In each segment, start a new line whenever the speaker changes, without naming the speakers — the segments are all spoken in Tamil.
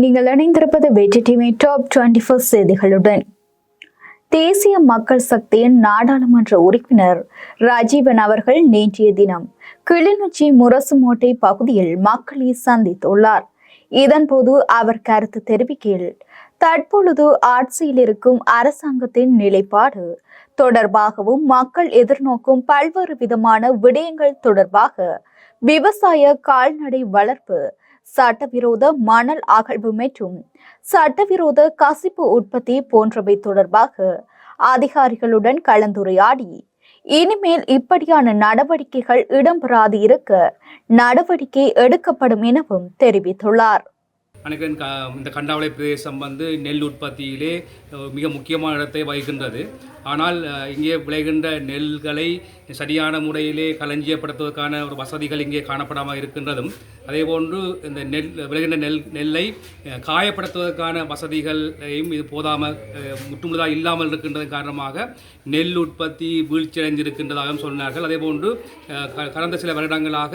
நீங்கள் இணைந்திருப்பது வெற்றி டிவி டாப் டுவெண்டி ஃபோர் செய்திகளுடன். தேசிய மக்கள் சக்தியின் நாடாளுமன்ற உறுப்பினர் ராஜீவன் அவர்கள் நேற்றைய தினம் கிளிநொச்சி முரசுமோட்டை பகுதியில் மக்களை சந்தித்துள்ளார். இதன்போது அவர் கருத்து தெரிவிக்கையில் தற்பொழுது ஆட்சியில் இருக்கும் அரசாங்கத்தின் நிலைப்பாடு தொடர்பாகவும் மக்கள் எதிர்நோக்கும் பல்வேறு விதமான விடயங்கள் தொடர்பாக விவசாய கால்நடை வளர்ப்பு சட்டவிரோத மணல் அகழ்வு மற்றும் சட்டவிரோத கசிப்பு உற்பத்தி போன்றவை தொடர்பாக அதிகாரிகளுடன் கலந்துரையாடி இனிமேல் இப்படியான நடவடிக்கைகள் இடம்பெறாது இருக்க நடவடிக்கை எடுக்கப்படும் எனவும் தெரிவித்துள்ளார்.
அனைவரும் க இந்த கண்டாவளை பிரதேசம் வந்து நெல் உற்பத்தியிலே மிக முக்கியமான இடத்தை வகிக்கின்றது. ஆனால் இங்கே விளைகின்ற நெல்களை சரியான முறையிலே களஞ்சியப்படுத்துவதற்கான ஒரு வசதிகள் இங்கே காணப்படாமல் இருக்கின்றதும் அதேபோன்று இந்த நெல் விளைகின்ற நெல் நெல்லை காயப்படுத்துவதற்கான வசதிகளையும் இது போதாமல் முற்றுமுழுதாக இல்லாமல் இருக்கின்றது காரணமாக நெல் உற்பத்தி வீழ்ச்சியடைந்திருக்கின்றதாகவும் சொன்னார்கள். அதேபோன்று க- கடந்த சில வருடங்களாக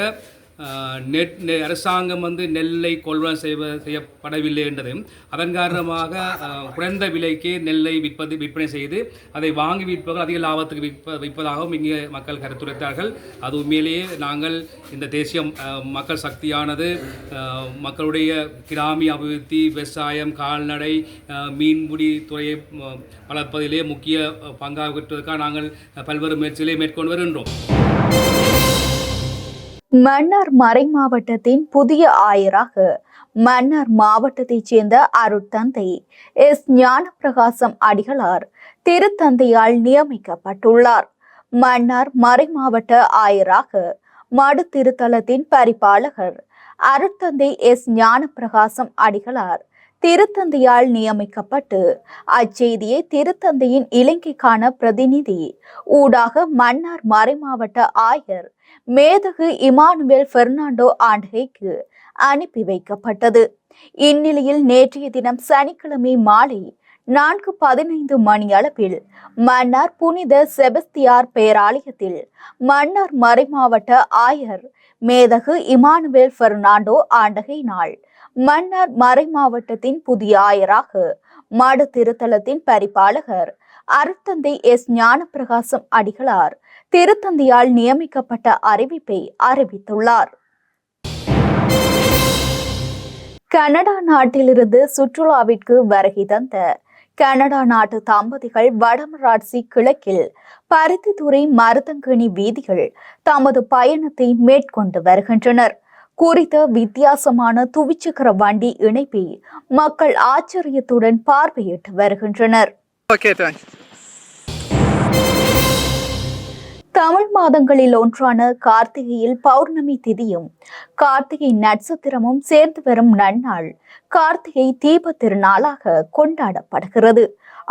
நெட் நெ- அரசாங்கம் வந்து நெல்லை கொள்வன செய்வ செய்யப்படவில்லை என்றதும் அதன் காரணமாக குறைந்த விலைக்கு நெல்லை விற்பது விற்பனை செய்து அதை வாங்கி விற்பவர்கள் அதிக லாபத்துக்கு விற்ப விற்பதாகவும் இங்கே மக்கள் கருத்துரைத்தார்கள். அது உண்மையிலேயே நாங்கள் இந்த தேசிய மக்கள் சக்தியானது மக்களுடைய கிராமிய அபிவிருத்தி விவசாயம் கால்நடை மீன்பிடி துறையை வளர்ப்பதிலே முக்கிய ஆஹ், பங்காற்றுவதற்காக நாங்கள் பல்வேறு முயற்சிகளை மேற்கொண்டு வருகின்றோம்.
மன்னார் மறை மாவட்டத்தின் புதிய ஆயராக மன்னார் மாவட்டத்தைச் சேர்ந்த அருட்தந்தை எஸ். ஞானப்பிரகாசம் அடிகளார் திருத்தந்தையால் நியமிக்கப்பட்டுள்ளார். மன்னார் மறை மாவட்ட ஆயராக மடு திருத்தலத்தின் பரிபாலகர் அருட்தந்தை எஸ். ஞானப்பிரகாசம் அடிகளார் திருத்தந்தையால் நியமிக்கப்பட்டு அச்செய்தியை திருத்தந்தையின் இலங்கைக்கான பிரதிநிதி ஊடாக மன்னார் மறைமாவட்ட ஆயர் மேதகு இமானுவேல் பெர்னாண்டோ ஆண்டகைக்கு அனுப்பி வைக்கப்பட்டது. இந்நிலையில் நேற்றைய தினம் சனிக்கிழமை மாலை நான்கு பதினைந்து மணி அளவில் மன்னார் புனித செபஸ்தியார் பேராலயத்தில் மன்னார் மறைமாவட்ட ஆயர் மேதகு இமானுவேல் பெர்னாண்டோ ஆண்டகை நாள் மன்னார் மறைமாவட்டத்தின் புதிய ஆயராக மடு திருத்தலத்தின் பரிபாலகர் அருத்தந்தை எஸ் ஞானப்பிரகாசம் அடிகளார் திருத்தந்தியால் நியமிக்கப்பட்ட அறிவிப்பை அறிவித்துள்ளார். கனடா நாட்டிலிருந்து சுற்றுலாவிற்கு வருகை தந்த கனடா நாட்டு தம்பதிகள் வடமராட்சி கிழக்கில் பருத்தித்துறை மருதங்கனி வீதிகள் தமது பயணத்தை மேற்கொண்டு வருகின்றனர். குறித்த வித்தியாசமான துவிச்சக்கர வண்டி இணைப்பை மக்கள் ஆச்சரியத்துடன் பார்வையிட்டு வருகின்றனர். தமிழ் மாதங்களில் ஒன்றான கார்த்திகையில் பௌர்ணமி திதியும் கார்த்திகை நட்சத்திரமும் சேர்ந்து வரும் நன்னாள் கார்த்திகை தீப திருநாளாக கொண்டாடப்படுகிறது.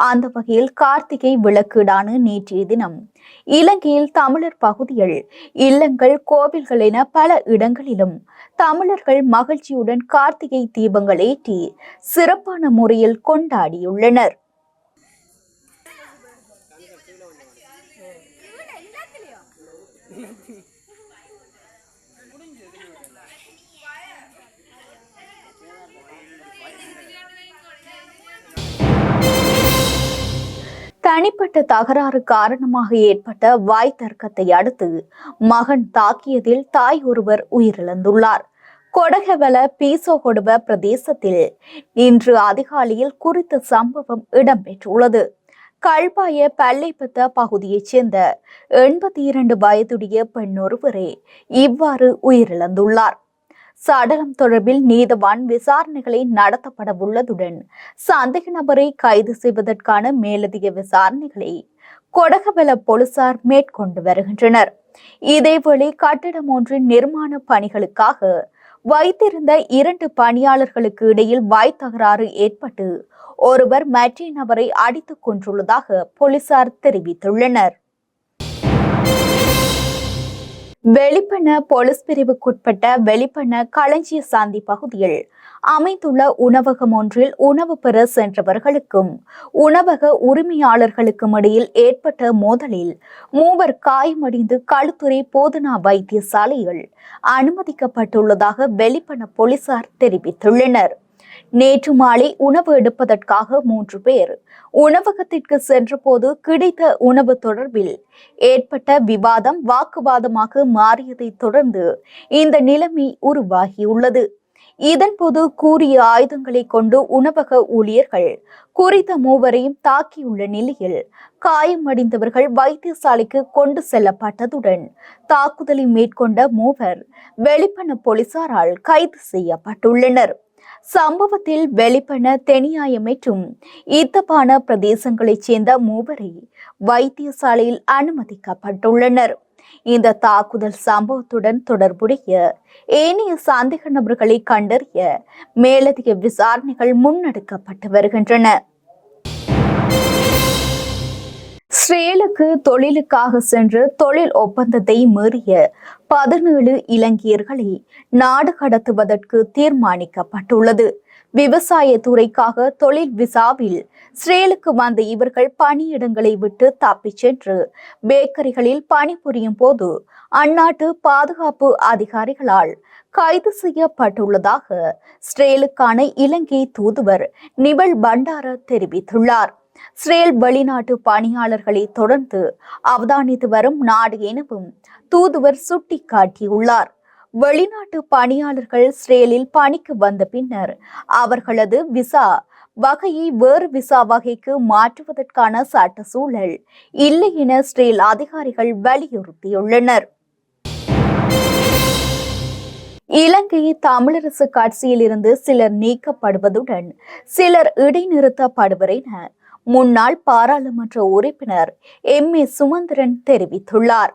அந்த வகையில் கார்த்திகை விளக்கீடான நேற்றைய தினம் இலங்கையில் தமிழர் பகுதிகள் இல்லங்கள் கோவில்கள் என பல இடங்களிலும் தமிழர்கள் மகிழ்ச்சியுடன் கார்த்திகை தீபங்கள் ஏற்றி சிறப்பான முறையில் கொண்டாடியுள்ளனர். தனிப்பட்ட தகராறு காரணமாக ஏற்பட்ட வாய் தர்க்கத்தை அடுத்து மகன் தாக்கியதில் தாய் ஒருவர் உயிரிழந்துள்ளார். கொடகவல பீசோகொடுவ பிரதேசத்தில் இன்று அதிகாலையில் குறித்த சம்பவம் இடம்பெற்றுள்ளது. கல்பாய பல்லைப்பத்த பகுதியைச் சேர்ந்த எண்பத்தி இரண்டு வயதுடைய பெண் ஒருவரே இவ்வாறு உயிரிழந்துள்ளார். சடலம் தொடர்பில் நீதவான் விசாரணைகளை நடத்தப்பட உள்ளதுடன் சந்தேக நபரை கைது செய்வதற்கான மேலதிக விசாரணைகளை கொடகவல போலீசார் மேற்கொண்டு வருகின்றனர். இதேவேளை கட்டிடம் ஒன்றின் நிர்மாண பணிகளுக்காக வைத்திருந்த இரண்டு பணியாளர்களுக்கு இடையில் வாய் தகராறு ஏற்பட்டு ஒருவர் மற்ற நபரை அடித்துக் கொன்றுள்ளதாக போலீசார் தெரிவித்துள்ளனர். வெளிப்பண போலீஸ் பிரிவுக்குட்பட்ட வெளிப்பண களஞ்சிய சாந்தி பகுதியில் அமைந்துள்ள உணவகம் ஒன்றில் உணவு பெற சென்றவர்களுக்கும் உணவக உரிமையாளர்களுக்கும் இடையில் ஏற்பட்ட மோதலில் மூவர் காயமடைந்து களுத்துறை போதனா வைத்தியசாலையில் அனுமதிக்கப்பட்டுள்ளதாக வெளிப்பண போலீசார் தெரிவித்துள்ளனர். நேற்று மாலை உணவு எடுப்பதற்காக மூன்று பேர் உணவகத்திற்கு சென்றபோது கிடைத்த உணவு தொடர்பில் ஏற்பட்ட விவாதம் வாக்குவாதமாக மாறியதை தொடர்ந்து இந்த நிலைமை உருவாகியுள்ளது. இதன்போது கூறிய ஆயுதங்களை கொண்டு உணவக ஊழியர்கள் குறித்த மூவரையும் தாக்கியுள்ள நிலையில் காயமடைந்தவர்கள் வைத்தியசாலைக்கு கொண்டு செல்லப்பட்டதுடன் தாக்குதலை மேற்கொண்ட மூவர் வெளிப்பண போலீசாரால் கைது செய்யப்பட்டுள்ளனர். சம்பவத்தில் வெளிப்பன தெனியாயம் மற்றும் இத்தப்பான பிரதேசங்களைச் சேர்ந்த மூவரை வைத்தியசாலையில் அனுமதிக்கப்பட்டுள்ளனர். இந்த தாக்குதல் சம்பவத்துடன் தொடர்புடைய ஏனைய சந்தேக நபர்களை கண்டறிய மேலதிக விசாரணைகள் முன்னெடுக்கப்பட்டு வருகின்றன. ஸ்ரேலுக்கு தொழிலுக்காக சென்று தொழில் ஒப்பந்தத்தை மீறிய பதினேழு இலங்கையர்களை நாடு கடத்துவதற்கு தீர்மானிக்கப்பட்டுள்ளது. விவசாய துறைக்காக தொழில் விசாவில் ஸ்ரேலுக்கு வந்த இவர்கள் பணியிடங்களை விட்டு தப்பிச் சென்று பேக்கரிகளில் பணிபுரியும் போது அந்நாட்டு பாதுகாப்பு அதிகாரிகளால் கைது செய்யப்பட்டுள்ளதாக ஸ்ரேலுக்கான இலங்கை தூதுவர் நிபல் பண்டார தெரிவித்துள்ளார். ஸ்ரேல் வெளிநாட்டு பணியாளர்களை தொடர்ந்து அவதானித்து வரும் நாடு எனவும் தூதுவர் சுட்டிக்காட்டியுள்ளார். வெளிநாட்டு பணியாளர்கள் ஸ்ரேலில் பணிக்கு வந்த பின்னர் அவர்களது விசா வகையை வேறு விசா வகைக்கு மாற்றுவதற்கான சட்ட சூழல் இல்லை என இஸ்ரேல் அதிகாரிகள் வலியுறுத்தியுள்ளனர். இலங்கை தமிழரசு கட்சியிலிருந்து சிலர் நீக்கப்படுவதுடன் சிலர் இடைநிறுத்தப்படுவர் என முன்னாள் பாராளுமன்ற உறுப்பினர் எம். ஏ. சுமந்திரன் தெரிவித்துள்ளார்.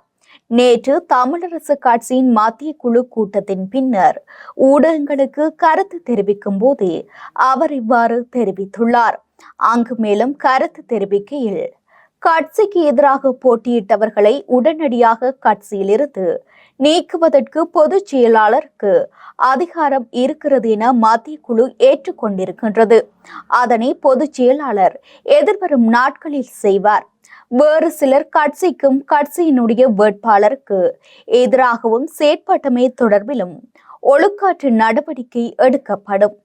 நேற்று தமிழரசு கட்சியின் மத்திய குழு கூட்டத்தின் பின்னர் ஊடகங்களுக்கு கருத்து தெரிவிக்கும் போதே அவர் இவ்வாறு தெரிவித்துள்ளார். அங்கு மேலும் கருத்து தெரிவிக்கையில் கட்சிக்கு எதிராக போட்டியிட்டவர்களை உடனடியாக கட்சியிலிருந்து நீக்குவதற்கு பொதுச் செயலாளருக்கு அதிகாரம் இருக்கிறது என மத்திய குழு ஏற்றுக்கொண்டிருக்கின்றது. அதனை பொதுச் செயலாளர் எதிர்வரும் நாட்களில் செய்வார். வேறு சிலர் கட்சிக்கும் கட்சியினுடைய வேட்பாளருக்கு எதிராகவும் செயற்பட்டமை தொடர்பிலும் ஒழுக்காற்று நடவடிக்கை எடுக்கப்படும்.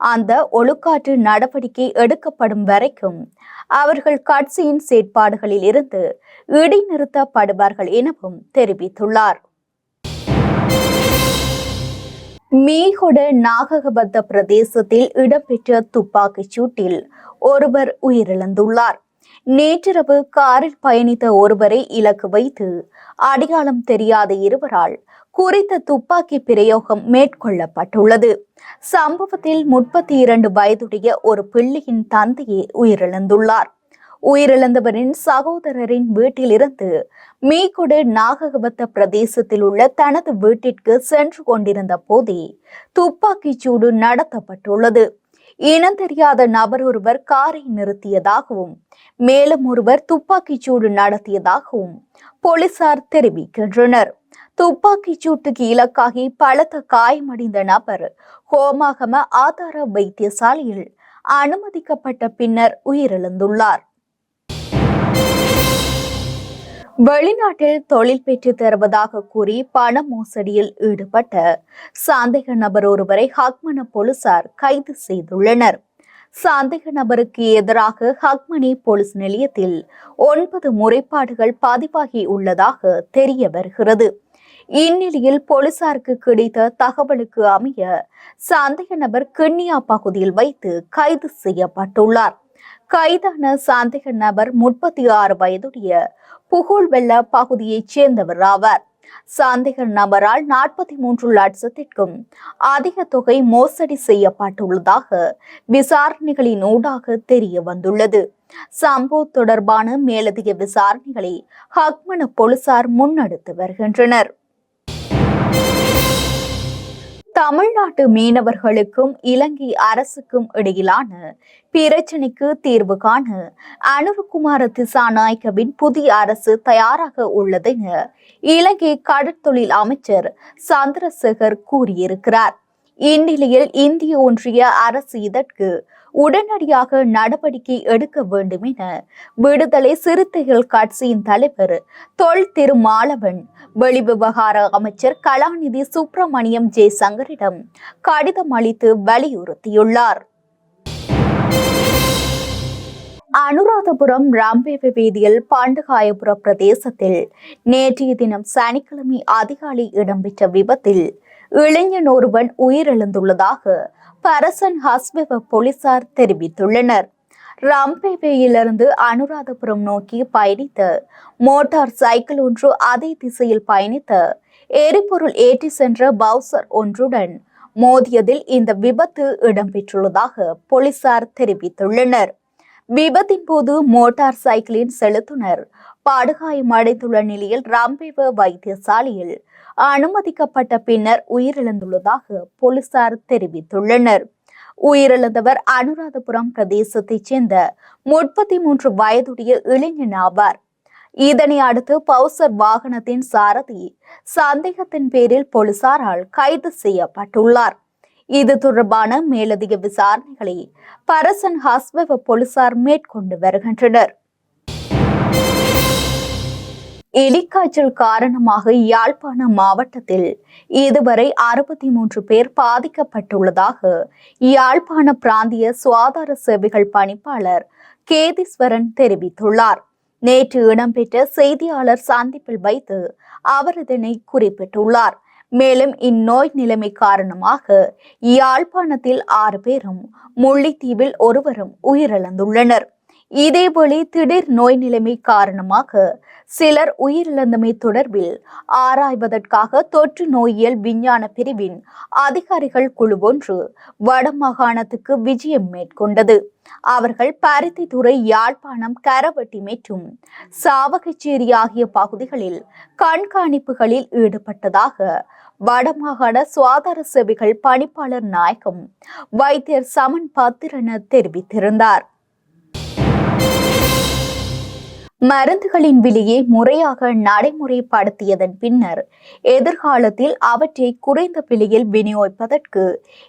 அந்த ஒழுக்காற்று நடவடிக்கை எடுக்கப்படும் வரைக்கும் அவர்கள் கட்சியின் செயற்பாடுகளில் இருந்து இடைநிறுத்தப்படுவார்கள் எனவும் தெரிவித்துள்ளார். மீகொட நாககபத்த பிரதேசத்தில் இடம்பெற்ற துப்பாக்கிச் சூட்டில் ஒருவர் உயிரிழந்துள்ளார். நேற்றிரவு காரில் பயணித்த ஒருவரை இலக்கு வைத்து அடையாளம் தெரியாத இருவரால் குறித்த துப்பாக்கி பிரயோகம் மேற்கொள்ளப்பட்டுள்ளது. சம்பவத்தில் முப்பத்தி இரண்டு வயதுடைய ஒரு பிள்ளையின் தந்தையே உயிரிழந்துள்ளார். உயிரிழந்தவரின் சகோதரரின் வீட்டிலிருந்து மீகொடு நாககவத்த பிரதேசத்தில் உள்ள தனது வீட்டிற்கு சென்று கொண்டிருந்த போதே துப்பாக்கிச் சூடு நடத்தப்பட்டுள்ளது. இனம் தெரியாத நபர் ஒருவர் காரை நிறுத்தியதாகவும் மேலும் ஒருவர் துப்பாக்கிச் சூடு நடத்தியதாகவும் போலீசார் தெரிவிக்கின்றனர். துப்பாக்கிச் சூட்டுக்கு இலக்காகி பலத்த காயமடைந்த நபர் ஹோமாகம ஆதார வைத்தியசாலையில் அனுமதிக்கப்பட்ட பின்னர் உயிரிழந்துள்ளார். வெளிநாட்டில் தொழில் பெற்று தருவதாக கூறி பண மோசடியில் ஈடுபட்ட சந்தேக நபர் ஒருவரை ஹக்மன போலீசார் கைது செய்துள்ளனர். சந்தேக நபருக்கு எதிராக ஹக்மனி போலீஸ் நிலையத்தில் ஒன்பது முறைப்பாடுகள் பதிவாகி உள்ளதாக தெரிய வருகிறது. இந்நிலையில் போலீசாருக்கு கிடைத்த தகவலுக்கு அமைய சந்தேக நபர் கிண்ணியா பகுதியில் வைத்து கைது செய்யப்பட்டுள்ளார். கைதான சந்தேக நபர் முப்பத்தி ஆறு வயதுடைய புகழ்வெல்ல பகுதியைச் சேர்ந்தவர் ஆவார். சந்தேக நபரால் நாற்பத்தி மூன்று லட்சத்திற்கும் அதிக தொகை மோசடி செய்யப்பட்டுள்ளதாக விசாரணைகளின் ஊடாக தெரிய வந்துள்ளது சம்பவ தொடர்பான மேலதிக விசாரணைகளை ஹக்மன போலீசார் முன்னெடுத்து வருகின்றனர். தமிழ்நாட்டு மீனவர்களுக்கும் இலங்கை அரசுக்கும் இடையிலான பிரச்சினைக்கு தீர்வு காண அனுருகுமார திசாநாயக்கவின் புதிய அரசு தயாராக உள்ளதென இலங்கை கடற்தொழில் அமைச்சர் சந்திரசேகர் கூறியிருக்கிறார். இந்நிலையில் இந்திய ஒன்றிய அரசு இதற்கு உடனடியாக நடவடிக்கை எடுக்க வேண்டும் என விடுதலை சிறுத்தைகள் கட்சியின் தலைவர் தொல் திருமாலவன் வெளிவிவகார அமைச்சர் கலாநிதி சுப்பிரமணியம் ஜெய்சங்கரிடம் கடிதம் அளித்து வலியுறுத்தியுள்ளார். அனுராதபுரம் ராம்பேவி வீதியில் பாண்டகாயபுர பிரதேசத்தில் நேற்றைய தினம் சனிக்கிழமை அதிகாலை இடம்பெற்ற விபத்தில் இளைஞன் ஒருவன் உயிரிழந்துள்ளதாக பரசன் ஹஸ்பெவ போலீசார் தெரிவித்துள்ளனர். ராம்பேவேயிலிருந்து அனுராதபுரம் நோக்கி பயணித்த மோட்டார் சைக்கிள் ஒன்று அதே திசையில் பயணித்த எரிபொருள் ஏற்றி சென்ற பவுசர் ஒன்றுடன் மோதியதில் இந்த விபத்து இடம்பெற்றுள்ளதாக போலீசார் தெரிவித்துள்ளனர். விபத்தின் போது மோட்டார் சைக்கிளின் செலுத்துனர். படுகாயமடைந்துள்ள நிலையில் ராம்பேவ வைத்தியசாலையில் அனுமதிக்கப்பட்ட பின்னர் உயிரிழந்துள்ளதாக போலீசார் தெரிவித்துள்ளனர். உயிரிழந்தவர் அனுராதபுரம் பிரதேசத்தைச் சேர்ந்த முப்பத்தி மூன்று வயதுடைய இளைஞன் ஆவார். இதனை அடுத்து பவுசர் வாகனத்தின் சாரதி சந்தேகத்தின் பேரில் போலீசாரால் கைது செய்யப்பட்டுள்ளார். இது தொடர்பான மேலதிக விசாரணைகளை பரசன் ஹாஸ்பவ போலீசார் மேற்கொண்டு வருகின்றனர். எலிக்காய்ச்சல் காரணமாக யாழ்ப்பாண மாவட்டத்தில் இதுவரை அறுபத்தி மூன்று பேர் பாதிக்கப்பட்டுள்ளதாக யாழ்ப்பாண பிராந்திய சுகாதார சேவைகள் பணிப்பாளர் கேதீஸ்வரன் தெரிவித்துள்ளார். நேற்று இடம்பெற்ற செய்தியாளர் சந்திப்பில் வைத்து அவர் இதனை குறிப்பிட்டுள்ளார். மேலும் இந்நோய் நிலைமை காரணமாக யாழ்ப்பாணத்தில் ஆறு பேரும் முல்லைத்தீவில் ஒருவரும் உயிரிழந்துள்ளனர். இதேவேளை திடீர் நோய் நிலைமை காரணமாக சிலர் உயிரிழந்தமை தொடர்பில் ஆராய்வதற்காக தொற்று நோயியல் விஞ்ஞான பிரிவின் அதிகாரிகள் குழு ஒன்று வடமாகாணத்துக்கு விஜயம் மேற்கொண்டது. அவர்கள் பருத்தித்துறை யாழ்ப்பாணம் கரவட்டி மற்றும் சாவகச்சேரி ஆகிய பகுதிகளில் கண்காணிப்புகளில் ஈடுபட்டதாக வடமாகாண சுவாதார சேவைகள் பணிப்பாளர் நாயகம் வைத்தியர் சமன் பத்திரன தெரிவித்திருந்தார். மருந்துகளின் விலையை முறையாக நடைமுறைப்படுத்தியதன் பின்னர் எதிர்காலத்தில் அவற்றை குறைந்த விலையில் விநியோகிப்பதற்கு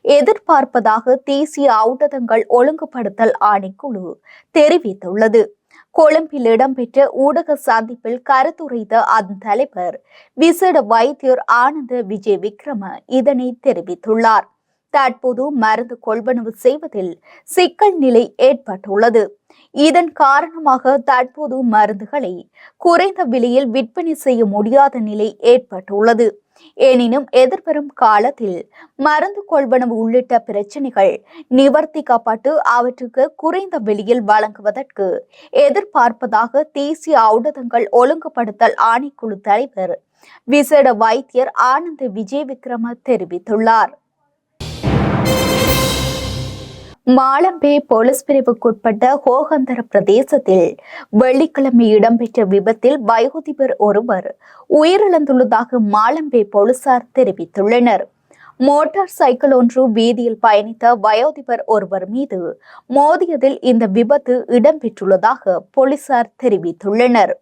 எதிர்பார்ப்பதாக தேசிய ஊடகங்கள் ஒழுங்குபடுத்தல் ஆணைக்குழு தெரிவித்துள்ளது. கொழும்பில் இடம்பெற்ற ஊடக சந்திப்பில் கருத்துரைத்த அதன் தலைவர் விசேட வைத்தியர் ஆனந்த விஜய் விக்ரம இதனை தெரிவித்துள்ளார். தற்போது மருந்து கொள்வனவு செய்வதில் சிக்கல் நிலை ஏற்பட்டுள்ளது. இதன் காரணமாக தற்போது மருந்துகளை குறைந்த விலையில் விற்பனை செய்ய முடியாத நிலை ஏற்பட்டுள்ளது. எனினும் எதிர்வரும் காலத்தில் மருந்து கொள்வனவு உள்ளிட்ட பிரச்சனைகள் நிவர்த்திக்கப்பட்டு அவற்றுக்கு குறைந்த விலையில் வழங்குவதற்கு எதிர்பார்ப்பதாக தேசிய ஊடகங்கள் ஒழுங்குபடுத்தல் ஆணைக்குழு தலைவர் விசேட வைத்தியர் ஆனந்த் விஜய் விக்ரம தெரிவித்துள்ளார். மாலம்பே போலீஸ் பிரிவுக்குட்பட்ட ஹோகந்தர பிரதேசத்தில் வெள்ளிக்கிழமை இடம்பெற்ற விபத்தில் வயோதிபர் ஒருவர் உயிரிழந்துள்ளதாக மாலம்பே போலீசார் தெரிவித்துள்ளனர். மோட்டார் சைக்கிள் ஒன்று வீதியில் பயணித்த வயோதிபர் ஒருவர் மீது மோதியதில் இந்த விபத்து இடம்பெற்றுள்ளதாக போலீசார் தெரிவித்துள்ளனர்.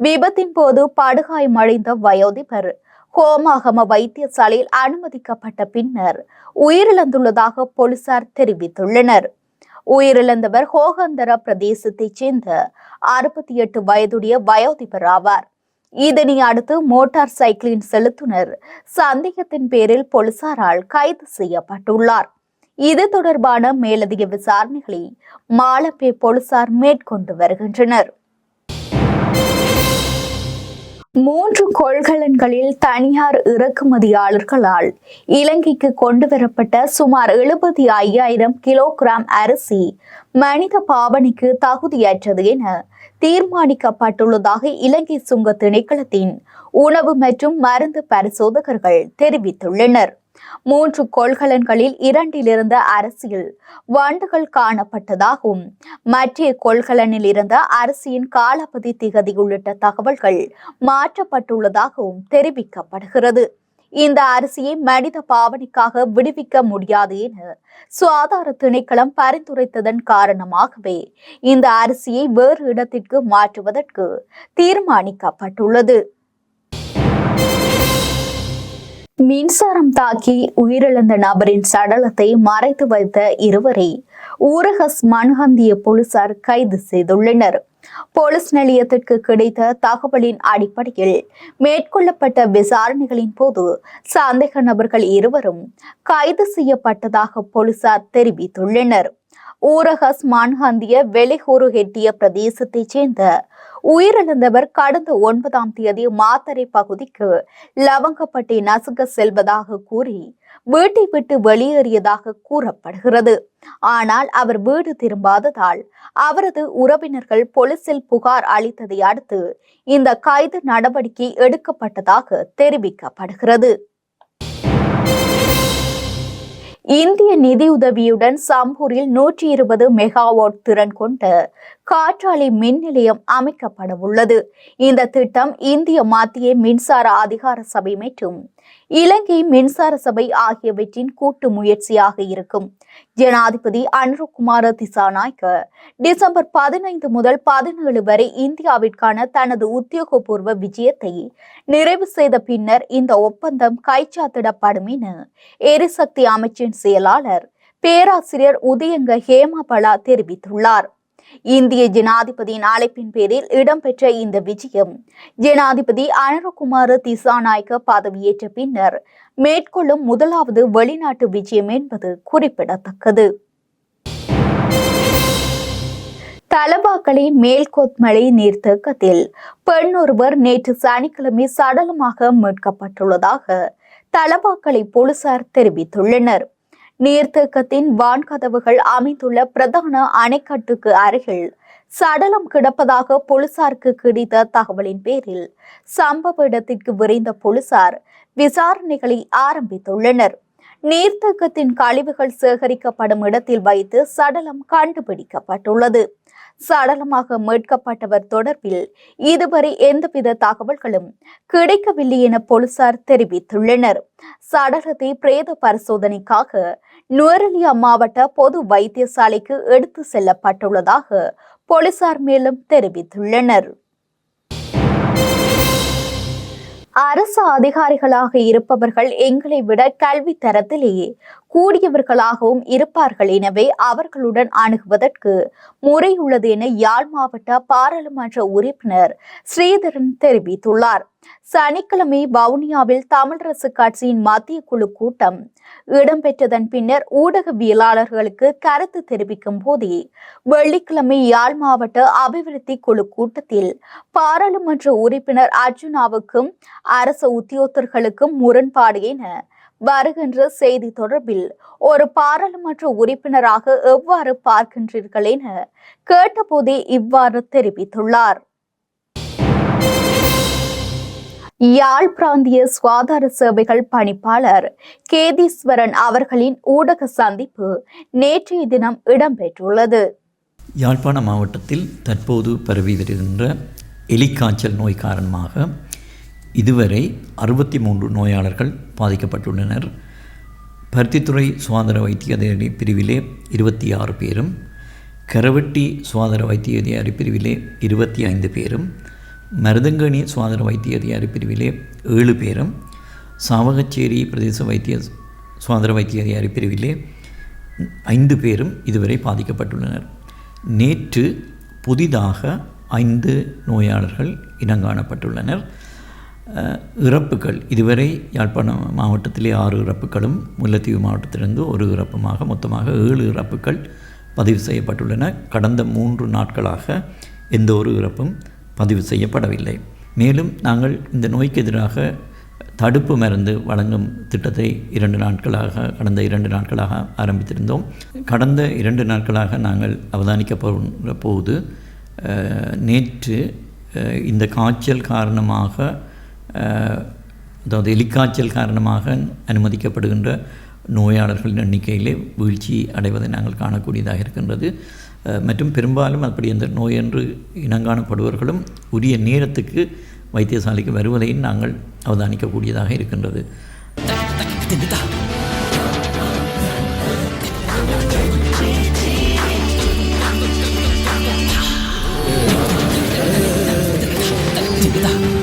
விபத்தின் போது படுகாயமடைந்த வயோதிபர் கோமாகம வைத்தியசாலையில் அனுமதிக்கப்பட்ட பின்னர் உயிரிழந்துள்ளதாக போலீசார் தெரிவித்துள்ளனர். உயிரிழந்தவர் ஹோகந்தர பிரதேசத்தைச் சேர்ந்த அறுபத்தி எட்டு வயதுடைய வயோதிபர் ஆவார். இதனை அடுத்து மோட்டார் சைக்கிளின் செலுத்துனர் சந்தேகத்தின் பேரில் போலீசாரால் கைது செய்யப்பட்டுள்ளார். இது தொடர்பான மேலதிக விசாரணைகளை மாலப்பே போலீசார் மேற்கொண்டு வருகின்றனர். மூன்று கொள்கலன்களில் தனியார் இறக்குமதியாளர்களால் இலங்கைக்கு கொண்டுவரப்பட்ட சுமார் எழுபத்தி ஐயாயிரம் கிலோகிராம் அரிசி மனித பாவனைக்கு தகுதியற்றது என தீர்மானிக்கப்பட்டுள்ளதாக இலங்கை சுங்க திணைக்களத்தின் உணவு மற்றும் மருந்து பரிசோதகர்கள் தெரிவித்துள்ளனர். மூன்று கொள்கலன்களில் இரண்டிலிருந்த அரசியல் வண்டுகள் காணப்பட்டதாகவும் மற்ற கொள்கலனில் இருந்த அரிசியின் காலாவதி திகதி உள்ளிட்ட தகவல்கள் மாற்றப்பட்டுள்ளதாகவும் தெரிவிக்கப்படுகிறது. இந்த அரிசியை மனித பாவனைக்காக விடுவிக்க முடியாது என சுகாதார திணைக்களம் பரிந்துரைத்ததன் காரணமாகவே இந்த அரிசியை வேறு இடத்திற்கு மாற்றுவதற்கு தீர்மானிக்கப்பட்டுள்ளது. மின்சாரம் தாக்கி உயிரிழந்த நபரின் சடலத்தை மறைத்து வைத்த இருவரை ஊரகஸ் மண்ஹந்திய போலீசார் கைது செய்துள்ளனர். போலீஸ் நிலையத்திற்கு கிடைத்த தகவலின் அடிப்படையில் மேற்கொள்ளப்பட்ட விசாரணைகளின் போது சந்தேக நபர்கள் இருவரும் கைது செய்யப்பட்டதாக போலீசார் தெரிவித்துள்ளனர். ஊரகஸ் மான்ஹந்திய வெலிஹூருஹெட்டிய பிரதேசத்தைச் சேர்ந்த உயிரிழந்தவர் கடந்த ஒன்பதாம் தேதி மாத்தறை பகுதிக்கு லவங்கப்பட்டி நசுக்க செல்வதாக கூறி வீட்டை விட்டு வெளியேறியதாக கூறப்படுகிறது. ஆனால் அவர் வீடு திரும்பாததால் அவரது உறவினர்கள் போலீசில் புகார் அளித்ததை அடுத்து இந்த கைது நடவடிக்கை எடுக்கப்பட்டதாக தெரிவிக்கப்படுகிறது. இந்திய நிதியுதவியுடன் சம்பூரில் நூற்றி இருபது மெகாவாட் திறன் கொண்ட காற்றாலை மின் நிலையம் அமைக்கப்பட உள்ளது இந்த திட்டம் இந்திய மத்திய மின்சார அதிகார சபை மற்றும் இலங்கை மின்சார சபை ஆகியவற்றின் கூட்டு முயற்சியாக இருக்கும். ஜனாதிபதி அனுருகுமார திசாநாயக்க டிசம்பர் பதினைந்து முதல் பதினேழு வரை இந்தியாவிற்கான தனது உத்தியோகபூர்வ விஜயத்தை நிறைவு செய்த பின்னர் இந்த ஒப்பந்தம் கைச்சாத்திடப்படும் என எரிசக்தி அமைச்சின் செயலாளர் பேராசிரியர் உதயங்க ஹேமபலா தெரிவித்துள்ளார். இந்திய ஜனாதிபதியின் அழைப்பின் பேரில் இடம்பெற்ற இந்த விஜயம். ஜனாதிபதி அனுரகுமார திசாநாயக்க பதவியேற்ற பின்னர் மேற்கொள்ளும் முதலாவது வெளிநாட்டு விஜயம் என்பது குறிப்பிடத்தக்கது. தலபாக்கலை மேல்கொத்மலை நீர்த்தேக்கத்தில் பெண் ஒருவர் நேற்று சனிக்கிழமை சடலமாக மீட்கப்பட்டுள்ளதாக தலபாக்கலை போலீசார் தெரிவித்துள்ளனர். நீர்த்தேக்கத்தின் வான்கதவுகள் அமைந்துள்ள பிரதான அணைக்கட்டுக்கு அருகில் சடலம் கிடப்பதாக போலீசாருக்கு கிடைத்த தகவலின் பேரில் சம்பவ இடத்திற்கு விரைந்த போலீசார் விசாரணைகளை ஆரம்பித்துள்ளனர். நீர்த்தேக்கத்தின் கழிவுகள் சேகரிக்கப்படும் இடத்தில் வைத்து சடலம் கண்டுபிடிக்கப்பட்டுள்ளது. சடலமாக மீட்கப்பட்டவர் தொடர்பில் இதுவரை எந்தவித தகவல்களும் கிடைக்கவில்லை என போலீசார் தெரிவித்துள்ளனர். சடலத்தை பிரேத பரிசோதனைக்காக நுவரெலியா மாவட்ட பொது வைத்தியசாலைக்கு எடுத்து செல்லப்பட்டுள்ளதாக போலீசார் மேலும் தெரிவித்துள்ளனர். அரசு அதிகாரிகளாக இருப்பவர்கள் எங்களை விட கல்வி தரத்திலேயே கூடியவர்களாகவும் இருப்பார்கள் எனவே அவர்களுடன் அணுகுவதற்கு முறையுள்ளது என யாழ் மாவட்ட பாராளுமன்ற உறுப்பினர் ஸ்ரீதரன் தெரிவித்துள்ளார். சனிக்கிழமை வவுனியாவில் தமிழரசு கட்சியின் மத்திய குழு கூட்டம். இடம்பெற்றதன் பின்னர் ஊடகவியலாளர்களுக்கு கருத்து தெரிவிக்கும் போதே வெள்ளிக்கிழமை யாழ் மாவட்ட அபிவிருத்தி குழு கூட்டத்தில் பாராளுமன்ற உறுப்பினர் அர்ஜுனாவுக்கும் அரசு உத்தியோகத்தர்களுக்கும் முரண்பாடு என வருகின்ற செய்தி தொடர்பில் ஒரு பாராளுமன்ற உறுப்பினராக எவ்வாறு பார்க்கின்றீர்கள் என கேட்டபோதே இவ்வாறு தெரிவித்துள்ளார். யாழ் பிராந்திய சுகாதார சேவைகள் பணிப்பாளர் கேதீஸ்வரன் அவர்களின் ஊடக சந்திப்பு நேற்றைய தினம் இடம்பெற்றுள்ளது.
யாழ்ப்பாண மாவட்டத்தில் தற்போது பரவி வருகின்ற எலிக்காய்ச்சல் நோய் காரணமாக இதுவரை அறுபத்தி மூன்று நோயாளர்கள் பாதிக்கப்பட்டுள்ளனர். பருத்தித்துறை சுகாதார வைத்திய பிரிவிலே இருபத்தி ஆறு பேரும் கரவெட்டி சுகாதார வைத்திய அதிகாரி பிரிவிலே இருபத்தி ஐந்து பேரும் மருதங்கணி சுகாதார வைத்திய அதிகாரி பிரிவிலே ஏழு பேரும் சாவகச்சேரி பிரதேச வைத்திய சுகாதார வைத்திய அதிகாரி பிரிவிலே ஐந்து பேரும் இதுவரை பாதிக்கப்பட்டுள்ளனர். நேற்று புதிதாக ஐந்து நோயாளர்கள் இனங்காணப்பட்டுள்ளனர். இறப்புகள் இதுவரை யாழ்ப்பாணம் மாவட்டத்திலே ஆறு இறப்புகளும் முல்லைத்தீவு மாவட்டத்திலிருந்து ஒரு இறப்புமாக மொத்தமாக ஏழு இறப்புகள் பதிவு செய்யப்பட்டுள்ளன. கடந்த மூன்று நாட்களாக எந்த ஒரு இறப்பும் பதிவு செய்யப்படவில்லை. மேலும் நாங்கள் இந்த நோய்க்கு எதிராக தடுப்பு மருந்து வழங்கும் திட்டத்தை இரண்டு நாட்களாக கடந்த இரண்டு நாட்களாக ஆரம்பித்திருந்தோம். கடந்த இரண்டு நாட்களாக நாங்கள் அவதானிக்கப்படுகிற போது நேற்று இந்த காய்ச்சல் காரணமாக அதாவது எலிக்காய்ச்சல் காரணமாக அனுமதிக்கப்படுகின்ற நோயாளர்களின் எண்ணிக்கையிலே வீழ்ச்சி அடைவதை நாங்கள் காணக்கூடியதாக இருக்கின்றது. மற்றும் பெரும்பாலும் அப்படி அந்த நோயென்று இனங்காணப்படுவர்களும் உரிய நேரத்துக்கு வைத்தியசாலைக்கு வருவதையும் நாங்கள் அவதானிக்கக்கூடியதாக இருக்கின்றது
Yeah.